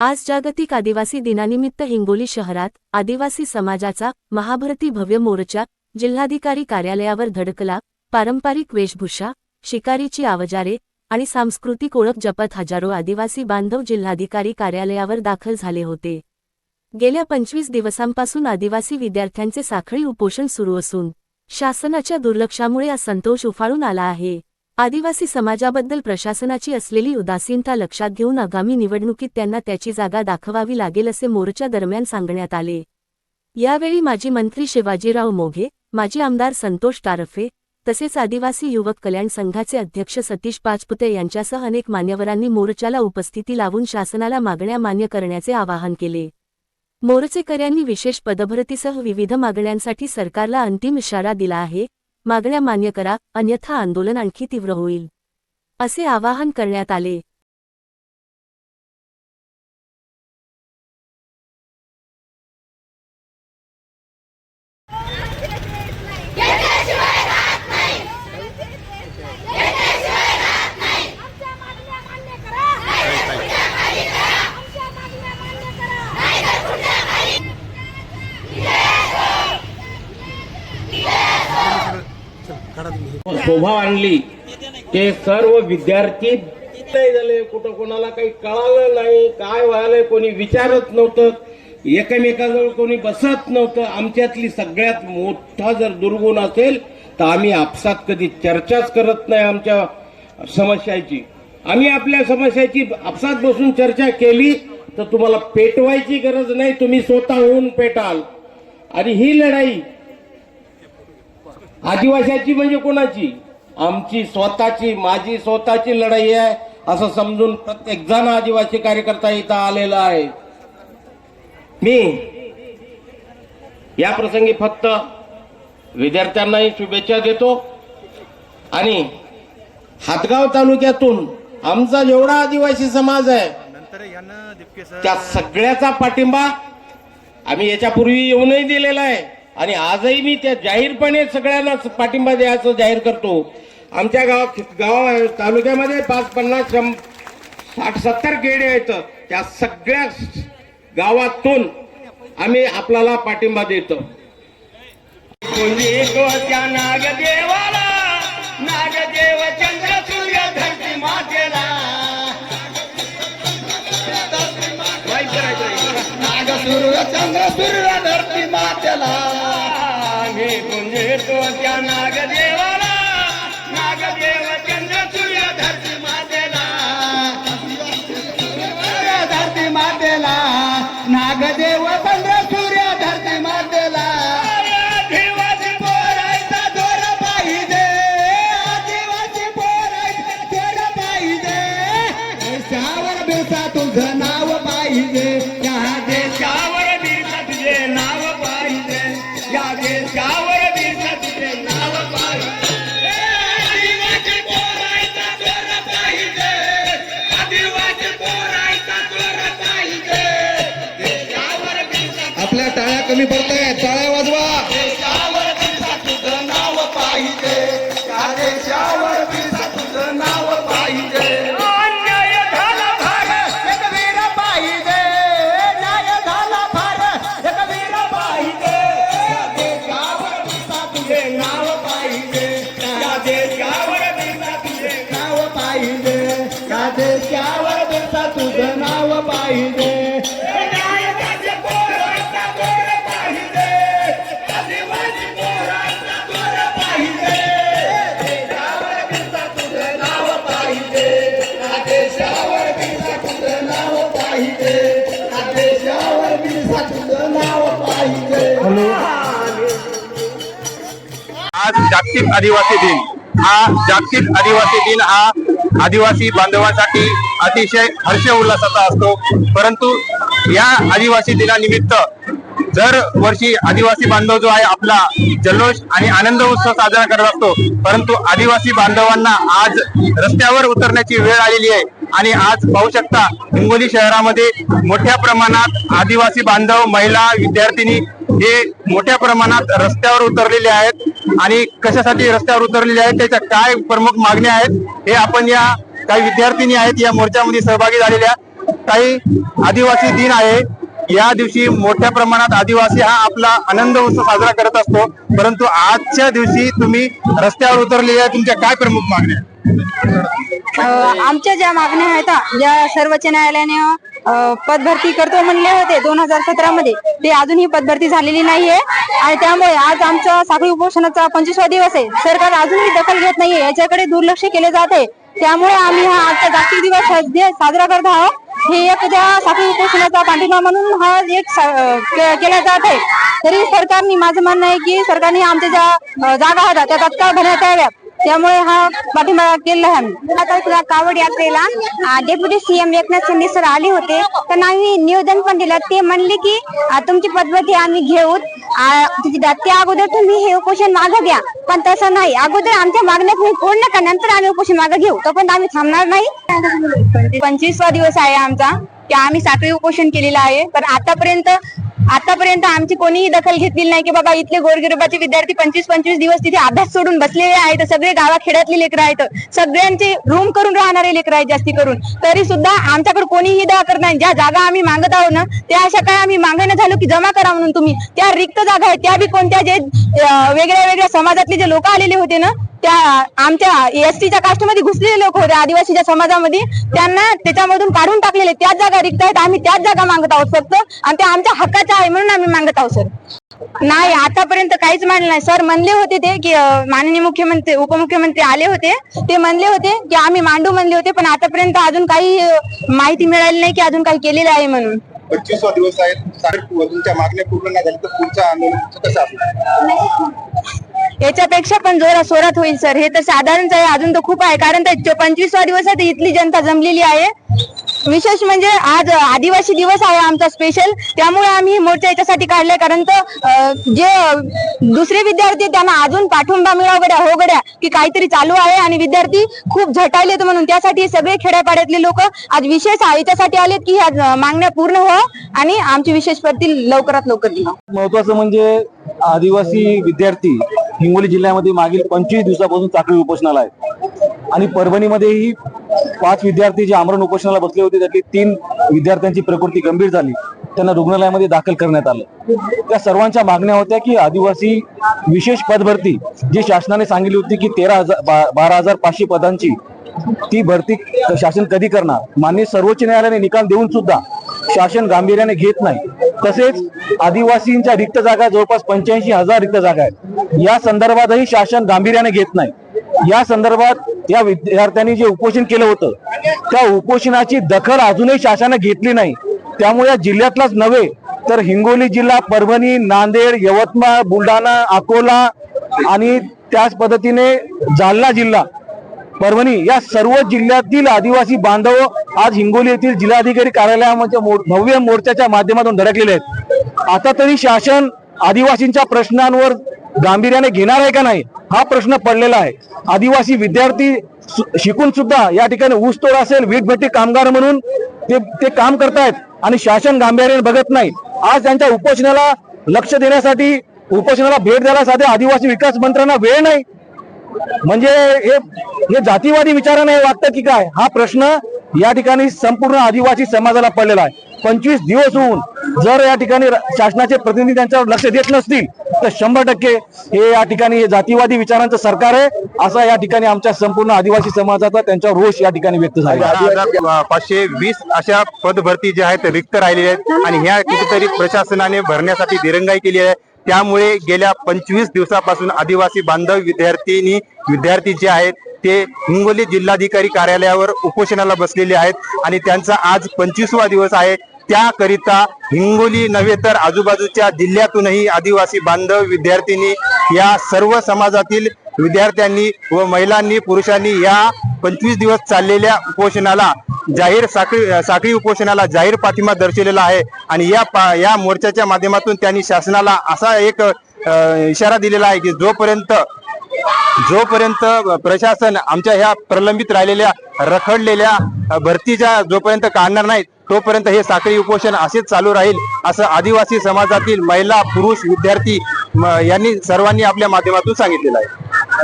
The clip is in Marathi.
आज जागतिक आदिवासी दिनानिमित्त हिंगोली शहरात आदिवासी समाजाचा महाभरती भव्य मोर्चा जिल्हाधिकारी कार्यालयावर धडकला. पारंपरिक वेशभूषा शिकारीची आवजारे आणि सांस्कृतिक ओळख जपत हजारो आदिवासी बांधव जिल्हाधिकारी कार्यालयावर दाखल झाले होते. गेल्या पंचवीस दिवसांपासून आदिवासी विद्यार्थ्यांचे साखळी उपोषण सुरू असून शासनाच्या दुर्लक्षामुळे असंतोष उफाळून आला आहे. आदिवासी समाजाबद्दल प्रशासनाची असलेली उदासीनता लक्षात घेऊन आगामी निवडणुकीत त्यांना त्याची जागा दाखवावी लागेल असे मोर्चा दरम्यान सांगण्यात आले. यावेळी माजी मंत्री शिवाजीराव मोघे माजी आमदार संतोष टारफे तसेच आदिवासी युवक कल्याण संघाचे अध्यक्ष सतीश पाचपुते यांच्यासह अनेक मान्यवरांनी मोर्चाला उपस्थिती लावून शासनाला मागण्या मान्य करण्याचे आवाहन केले. मोर्चेकऱ्यांनी विशेष पदभरतीसह विविध मागण्यांसाठी सरकारला अंतिम इशारा दिला आहे. मागण्या मान्य करा अन्यथा आंदोलन आणखी तीव्र होईल. असे आवाहन करण्यात आले आमच्या मागण्या मान्य करा आमच्या मागण्या मान्य करा शोभा आणली. ते सर्व विद्यार्थी झाले कुठं कोणाला काही कळालं नाही काय व्हायला कोणी विचारत नव्हतं एकमेकाजवळ कोणी बसत नव्हतं. आमच्यातली सगळ्यात मोठा जर दुर्गुण असेल तर आम्ही आपसात कधी चर्चाच करत नाही आमच्या समस्याची. आम्ही आपल्या समस्याची आपसात बसून चर्चा केली तर तुम्हाला पेटवायची गरज नाही तुम्ही स्वतःहून पेटाल. आणि ही लढाई आदिवाशाची म्हणजे कोणाची? आमची स्वतःची माझी स्वतःची लढाई आहे असं समजून प्रत्येक जण आदिवासी कार्यकर्ता इथं आलेला आहे. मी या प्रसंगी फक्त विद्यार्थ्यांनाही शुभेच्छा देतो आणि हातगाव तालुक्यातून आमचा जेवढा आदिवासी समाज आहे त्या सगळ्याचा पाठिंबा आम्ही याच्यापूर्वी येऊनही दिलेला आहे. आणि आजही मी त्या जाहीरपणे सगळ्यांना पाठिंबा द्यायचं जाहीर करतो. आमच्या गाव गाव तालुक्यामध्ये पाच पन्नास शं- साठ सत्तर गेडे आहेत. त्या सगळ्या गावातून आम्ही आपल्याला पाठिंबा देतो. कोणी तो त्या नागदेवाला नागदेव चंद्र सूर्य धरती मातेला. नाग सूर्य चंद्र सूर्य आज जागतिक आदिवासी दिन. हा जागतिक आदिवासी दिन हा आदिवासी बांधवांसाठी अतिशय हर्ष उल्हासाचा असतो. परंतु या आदिवासी दिनानिमित्त दर वर्षी आदिवासी बांधव जो आहे आपला जल्लोष आणि आनंद उत्सव साजरा करत असतो. परंतु आदिवासी बांधवांना आज रस्त्यावर उतरण्याची वेळ आलेली आहे. आणि आज पाहू शकता हिंगोली शहरामध्ये मोठ्या प्रमाणात आदिवासी बांधव महिला विद्यार्थिनी हे मोठ्या प्रमाणात रस्त्यावर उतरलेले आहेत. आणि कशासाठी रस्त्यावर उतरलेले आहेत त्याच्या काय प्रमुख मागण्या आहेत हे आपण या काही विद्यार्थिनी आहेत या मोर्चामध्ये सहभागी झालेल्या काही आदिवासी दिन आहे. या दिवशी मोठ्या प्रमाणात आदिवासी हा आपला आनंद उत्सव साजरा करत असतो. परंतु आजच्या दिवशी तुम्ही रस्त्यावर उतरलेल्या तुमच्या काय प्रमुख मागण्या आमच्या ज्या मागण्या आहेत या ज्या सर्वोच्च न्यायालयाने पदभरती करतो म्हणले होते दोन हजार सतरा मध्ये. ते अजूनही पदभरती झालेली नाहीये. आणि त्यामुळे आज आमचा साखळी उपोषणाचा पंचवीसवा दिवस आहे. सरकार अजूनही दखल घेत नाहीये. याच्याकडे दुर्लक्ष केले जात आहे. त्यामुळे आम्ही हा आजचा जागतिक दिवस साजरा करत आहोत. हे एक त्या साखळी उपोषणाचा पाठिंबा म्हणून हा एक के- केला जात आहे. तरी सरकारने माझं म्हणणं आहे की सरकारने आमच्या ज्या जागा होत्या त्या तत्काळ भरण्यात याव्यात. त्यामुळे हा पाठिंबा केलेला आहे. आम्ही आता तुला कावड यात्रेला deputy CM Eknath Shinde sir आले होते. त्यांना आम्ही निवेदन पण दिलं. ते म्हणले की तुमची पद्धती आम्ही घेऊ त्या अगोदर तुम्ही हे उपोषण मागं घ्या. पण तसं नाही. अगोदर आमच्या मागण्या तुम्ही पूर्ण का नंतर आम्ही उपोषण मागं घेऊ. तोपर्यंत आम्ही थांबणार नाही. पंचवीसवा दिवस आहे आमचा. की आम्ही सातवी उपोषण केलेलं आहे. पण आतापर्यंत आतापर्यंत आमची कोणीही दखल घेतलेली नाही की बाबा इथले गोरगरिबाचे विद्यार्थी पंचवीस पंचवीस दिवस तिथे अभ्यास सोडून बसलेले आहेत सगळे गावाखेड्यातले लेकर आहेत. सगळ्यांचे रूम करून राहणारे लेकरं आहेत जास्ती करून. तरी सुद्धा आमच्याकडे कोणीही दहा करत नाही. ज्या जागा आम्ही मागत आहोत ना त्या अशा काय आम्ही मागणं झालो की जमा करा म्हणून तुम्ही. त्या रिक्त जागा आहेत त्या बी कोणत्या जे वेगळ्या वेगळ्या समाजातले जे लोक आलेले होते ना त्या आमच्या एसटीच्या कास्टमध्ये घुसलेले लोक होते आदिवासीच्या समाजामध्ये. त्यांना त्याच्यामधून काढून टाकलेले त्याच जागा रिक्त आहेत. आम्ही त्याच जागा मागत आहोत फक्त. आणि त्या आमच्या हक्काच्या आहे म्हणून आम्ही मागत आहोत सर. नाही आतापर्यंत काहीच मानलं नाही. सर म्हणले होते ते की माननीय मुख्यमंत्री उपमुख्यमंत्री आले होते. ते म्हणले होते की आम्ही मांडू म्हणले होते पण आतापर्यंत अजून काही माहिती मिळाली नाही की अजून काही केलेलं आहे म्हणून. पंचवीस दिवस आहेत तुमच्या मागण्या पूर्ण नाही झाली तर पुढचं आंदोलन कसं असणार? याच्यापेक्षा पण जोरात सोरात होईल सर. हे तर साधारणच आहे अजून तर खूप आहे. कारण तर पंचवीसवा दिवस आहे इथली जनता जमलेली आहे. विशेष म्हणजे आज आदिवासी दिवस आहे आमचा स्पेशल त्यामुळे आम्ही हे मोर्चा याच्यासाठी काढलाय कारण तर जे दुसरे विद्यार्थी त्यांना अजून पाठिंबा मिळा गड्या हो गड्या की काहीतरी चालू आहे आणि विद्यार्थी खूप झटायलेत म्हणून. त्यासाठी सगळे खेड्यापाड्यातले लोक आज विशेष याच्यासाठी आलेत की ह्या मागण्या पूर्ण हो आणि आमची विशेष प्रती लवकरात लवकर महत्वाचं म्हणजे आदिवासी विद्यार्थी हिंगोली जिल्ह्यामध्ये मागील पंचवीस दिवसापासून चाकरी उपोषणाला आहेत. आणि परभणीमध्येही पाच विद्यार्थी जे आमरण उपोषणाला बसले होते त्यातली तीन विद्यार्थ्यांची प्रकृती गंभीर झाली. त्यांना रुग्णालयामध्ये दाखल करण्यात आलं. त्या सर्वांच्या मागण्या होत्या की आदिवासी विशेष पदभरती जी शासनाने सांगितली होती की तेरा हजार बा- बारा हजार पाचशे पदांची ती भरती शासन कधी करणार? माननीय सर्वोच्च न्यायालयाने निकाल देऊन सुद्धा शासन गांभीर्याने घेत नाही. तसेच आदिवासींच्या रिक्त जागा जवळपास पंच्याऐंशी हजार रिक्त जागा आहेत. या संदर्भातही शासन गांभीर्याने घेत नाही. या संदर्भात या विद्यार्थ्यांनी जे उपोषण केलं होतं त्या उपोषणाची दखल अजूनही शासनाने घेतली नाही. त्यामुळे या जिल्ह्यातलाच नव्हे तर हिंगोली जिल्हा परभणी नांदेड यवतमाळ बुलढाणा अकोला आणि त्याच पद्धतीने जालना जिल्हा परभणी या सर्व जिल्ह्यातील आदिवासी बांधव आज हिंगोली येथील जिल्हाधिकारी कार्यालयामध्ये भव्य मोर्चाच्या माध्यमातून धडकलेले आहेत. आता तरी शासन आदिवासींच्या प्रश्नांवर गांभीर्याने घेणार आहे का नाही हा प्रश्न पडलेला आहे. आदिवासी विद्यार्थी शिकून सुद्धा या ठिकाणी ऊसतोड असेल वीटभट्टी कामगार म्हणून ते ते काम करतायत आणि शासन गांभीर्याने बघत नाही. आज त्यांच्या उपोषणाला लक्ष देण्यासाठी उपोषणाला भेट द्यायला साध्या आदिवासी विकास मंत्र्यांना वेळ नाही. म्हणजे हे हे जातीवादी विचाराने वाटतं की काय? हा प्रश्न या ठिकाणी संपूर्ण आदिवासी समाजाला पडलेला आहे. पंचवीस दिवस होऊन जर या ठिकाणी शासनाचे प्रतिनिधी त्यांच्यावर लक्ष देत नसतील तर शंभर टक्के हे या ठिकाणी जातीवादी विचारांचं सरकार आहे. असा या ठिकाणी आमच्या संपूर्ण आदिवासी समाजाचा त्यांच्या रोष या ठिकाणी व्यक्त झाला पाचशे वीस अशा पदभरती ज्या आहेत रिक्त राहिलेल्या आहेत आणि ह्या कुठेतरी प्रशासनाने भरण्यासाठी दिरंगाई केली आहे. त्यामुळे गेल्या पंचवीस दिवसापासून आदिवासी बांधव विद्यार्थ्यांनी विद्यार्थी जे आहेत ते हिंगोली जिल्हाधिकारी कार्यालयावर उपोषणाला बसलेले आहेत आणि त्यांचा आज पंचवीसवा दिवस आहे. त्याकरिता हिंगोली नव्हे तर आजूबाजूच्या जिल्ह्यातूनही आदिवासी बांधव विद्यार्थ्यांनी या सर्व समाजातील विद्यार्थ्यांनी व महिलांनी पुरुषांनी या पंचवीस दिवस चाललेल्या उपोषणाला जाहीर साखळी साखळी उपोषणाला जाहीर पाठिंबा दर्शवलेला आहे. आणि या पा या मोर्चाच्या माध्यमातून त्यांनी शासनाला असा एक इशारा दिलेला आहे की जोपर्यंत जोपर्यंत प्रशासन आमच्या ह्या प्रलंबित राहिलेल्या रखडलेल्या भरतीच्या जोपर्यंत काढणार नाहीत तोपर्यंत हे साखळी उपोषण असेच चालू राहील असं आदिवासी समाजातील महिला पुरुष विद्यार्थी यांनी सर्वांनी आपल्या माध्यमातून सांगितलेलं आहे.